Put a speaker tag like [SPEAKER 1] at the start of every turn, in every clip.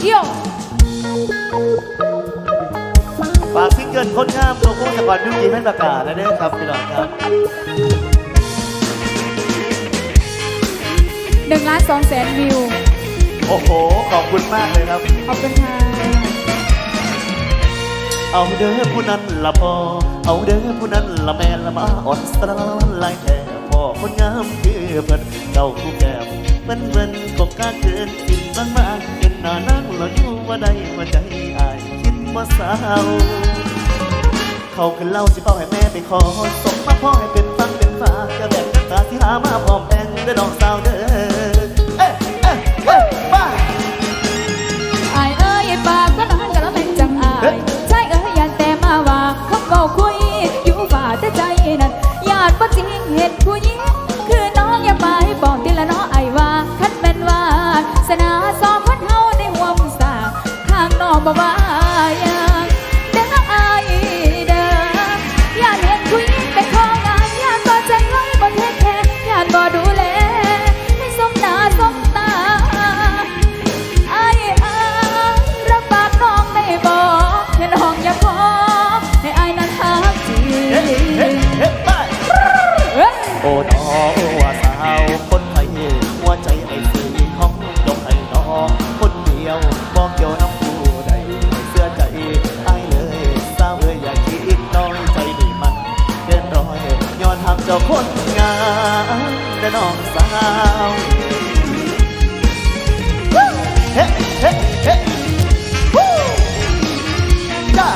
[SPEAKER 1] เอี่ยว
[SPEAKER 2] ฝากซิงเกิลคนงามตัวคู่สะกอนยุกีให้ประกาศนะเด้อครับพี่น้องครับ
[SPEAKER 1] หนึ่งล้านสองแสนวิว
[SPEAKER 2] โอ้โห ขอบคุณมากเลยครับ
[SPEAKER 1] ขอบคุณค่ะ
[SPEAKER 2] เอาเด้อผู้นั้นละพอ เอาเด้อผู้นั้นละแม่ละมาอ่อนสะลายแค่พ่อคนงามคือเพิ่นเจ้าคู่แก้มมันเบิ่นก็กล้าเกินกินบางมากเห็นหน้า เราอยู่ว่าใดว่าใจอายคิดว่าสาวเขาขึ้นเล่าสิเป้าให้แม่ไปขอส่งมาพ่อให้เป็นฟังเป็นฟ้าจะแบ่งน้ำตาที่หามาพร้อมแบ่งเด้ดอ
[SPEAKER 1] กสาวเด้อาวเฮ้
[SPEAKER 2] เฮ้เฮ้เฮ้วู้จ้า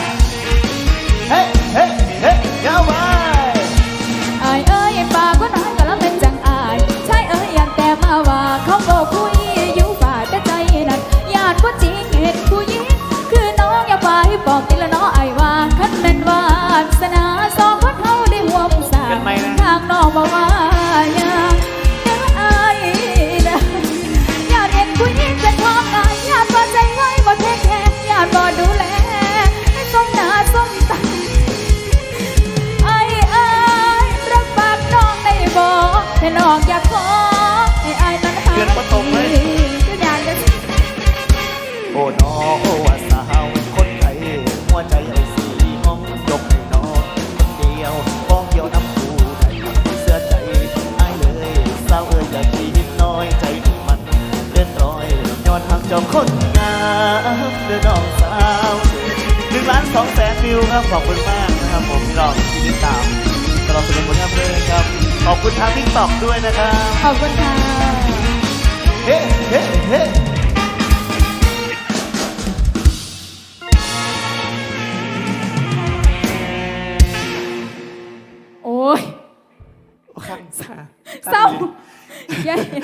[SPEAKER 2] เฮ้เฮ้เฮ้ยาวไป
[SPEAKER 1] ไอ้เอ้ยปากก็นานก็แล้วเป็นจังอายใช่เอ้ยอยากแต่มาว่าเขาบอกคุยอยู่ฝ่าแต่ใจนั้นญาติว่าจริงเห็นผู้หญิงคือน้องอย่าไปบอกทีละเน้อไอ้ว่าคันเป็นวาสนาสองคนเฮาได้หัวมุสา
[SPEAKER 2] กันไหมนะ
[SPEAKER 1] ทางน้องบอกว่า ให้น้องอยากขอให้อ้ายนั้นหาย
[SPEAKER 2] เดือนบ่ตกเลย
[SPEAKER 1] ทุกอย่างจะ
[SPEAKER 2] โอ้น้องโอ้ว่าสาวคนไทยหัวใจไอ้สีห้องยกให้น้องคนเดียวบ้องเดียวน้ำผู้ใดเสื้อใจไอ้เลยสาวเอ้ยอย่าคิดน้อยใจมันเลื่อนรอยย้อนหักเจ้าคนงามเด้อน้องสาวหนึ่งล้านสองแสนวิวครับขอบคุณมากนะครับผมพี่น้องที่ติดตามตลอดสุดผลงานเพลงครับ ขอบคุณทางทิกตอกด้วยนะครับ
[SPEAKER 1] ขอบคุณค่ะ
[SPEAKER 2] เฮ้เฮ้เฮ้
[SPEAKER 1] โอ้ย
[SPEAKER 2] ข้างซา
[SPEAKER 1] เศร้าอย่าเห็น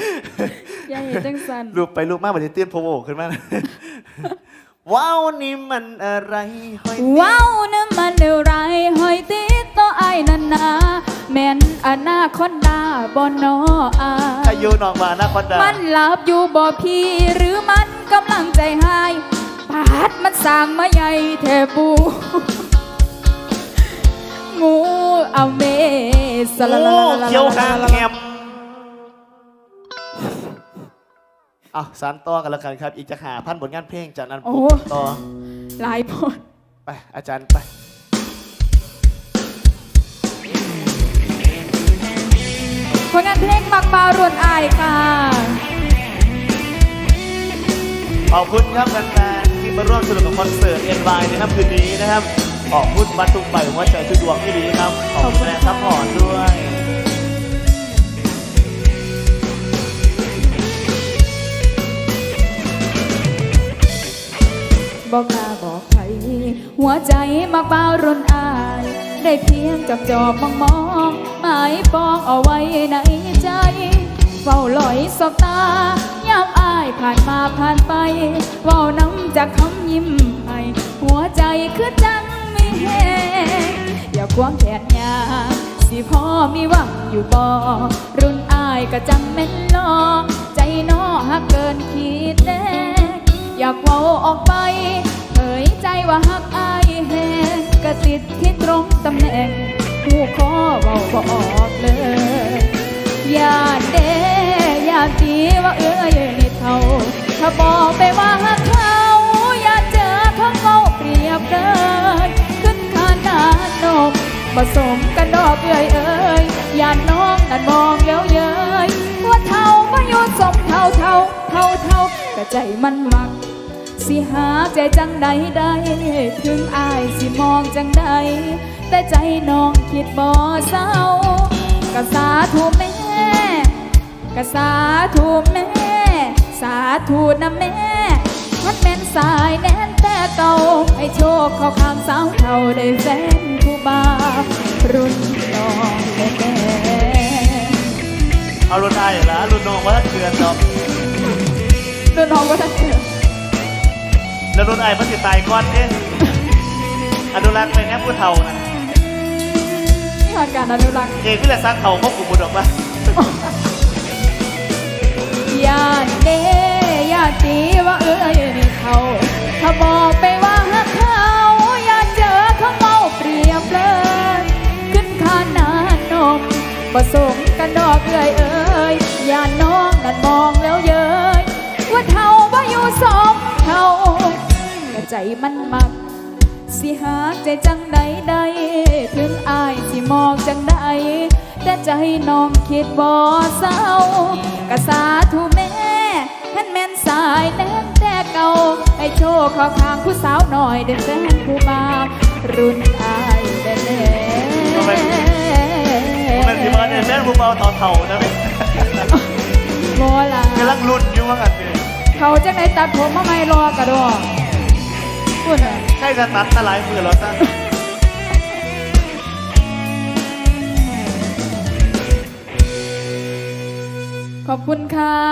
[SPEAKER 1] อย่าเห็นจังสัน
[SPEAKER 2] รูปไปรูปมากเหมือนที่เตี้ยนโพโวขึ้นมา ว้าวนี่มันอะไรหอย
[SPEAKER 1] ว้าวน้ำมันอะไรหอยติดต่ อไอ้นันนาแม่นอนาคอนดาบอนออา
[SPEAKER 2] อายุน้องมานะคอนดา
[SPEAKER 1] มันหลับอยู่บ่พี่หรือมันกำลังใจหายปาดมันสร้างมาใหญ่แทบูงูเอาเมสละละ
[SPEAKER 2] โอ้
[SPEAKER 1] ละละ
[SPEAKER 2] เขียวหางแหมเอาสารต่อกันแล้วกันครับ อีกจะหาพันผลงานเพลงจากนั้น
[SPEAKER 1] โอ้
[SPEAKER 2] ปุ๊บต่อ
[SPEAKER 1] หลายพน
[SPEAKER 2] ไปอาจารย์ไป
[SPEAKER 1] ลงานเพลงมักมารวนอายค่ะ
[SPEAKER 2] ขอบคุณครับแฟนๆที่มาร่วมสนุกกับคอนเสิร์ตเอ็นไนะครับคืนนี้นะครับ ขอบคุณบัตรทุกใบหัวใจทุกดวงที่ดีครับ ขอบคุณแรงซัพพอร์ตด้วย
[SPEAKER 1] บอกลาบอกใครหัวใจมักเบารุนอาย ได้เพียงจับจอบมองมองหมายปองเอาไว้ในใจเฝ้าลอยสบตายามอายผ่านมาผ่านไปเว้าน้ำจากคำยิ้มให้หัวใจคือจังมีแหงอย่าควงแขนยาสิพ่อมีหวังอยู่บ่รุ่นอายก็จังแม่นลอใจน้อหักเกินคิดแน่อยากเว้าออกไป ตรมตำแหน่งผู้ขอเบาบออกเลยยานเดยาตีว่าเอ้ยนี่เท่า ถ้าบอกไปว่าเขาอย่าเจอาำเมาเปรียบเลยขึ้นขนาดนมผสมกันดอกเอ้ยเอ้ยยานน้องนั่นมองแล้วเย้ยว่าเท่าไมาโยนสมเท่าเท่าเท่าเท่ากระใจมันมัก สิหาใจจังใดได้ถึงอายสิมองจังใด แต่ใจน้องคิดบ่เศร้ากะสาธุแม่กะสาธุแม่ สาธุนะแม่ทัดแม่นสายแน่นแต่เก่าให้โชคเข้าข้างสาวเท่าได้แฟนผู้บ่าวรุ่นน้องแม่
[SPEAKER 2] เอารุ่นอายละรุ่นน้องว่าเดือนดอก
[SPEAKER 1] รุ่นน้องว่าท่านเกิด
[SPEAKER 2] แล้วรุ่นอายมันสิตายก่อนเด้อนุรักษ์ไปแน่ผู้เฒ่านะ
[SPEAKER 1] นี่คือการอนุรักษ์
[SPEAKER 2] เองก็เลยซักเฒ่าพวกกูบุดออกมา
[SPEAKER 1] ญาติเด้ญาติตีว่าเอ้ยนี่เขาถ้าบอกไปว่าหักเขาอยากเจอเขาเมาเปรียบเลยขึ้นขานานมบ่สมกันดอกเอ้ยเอ้ยอย่าน้องนั่นมอง ใจมันมัก สิหาใจจังใดใดถึงอายสิมองจังใดแต่ใจน้องคิดบ่เศร้ากะสาธุแม่ท่านแม่นสายแน่นแต่เก่าให้โชคขอข้างผู้สาวหน่อยเดินแฟนผู้บ่าวรุ่นอายแน่แน่
[SPEAKER 2] มันสิมาเนี่ยแม่นผู้เบาต่อเฒ่านะแม่
[SPEAKER 1] โมลากำ
[SPEAKER 2] ลังรุ่นอยู่ว่ากันเนี่ย
[SPEAKER 1] เขาจังไหนตัดผมมาไม่รอกระดอก พูดน่ะ
[SPEAKER 2] ใช่จะตัดตะหลายมือเราซะ
[SPEAKER 1] ขอบคุณค่ะ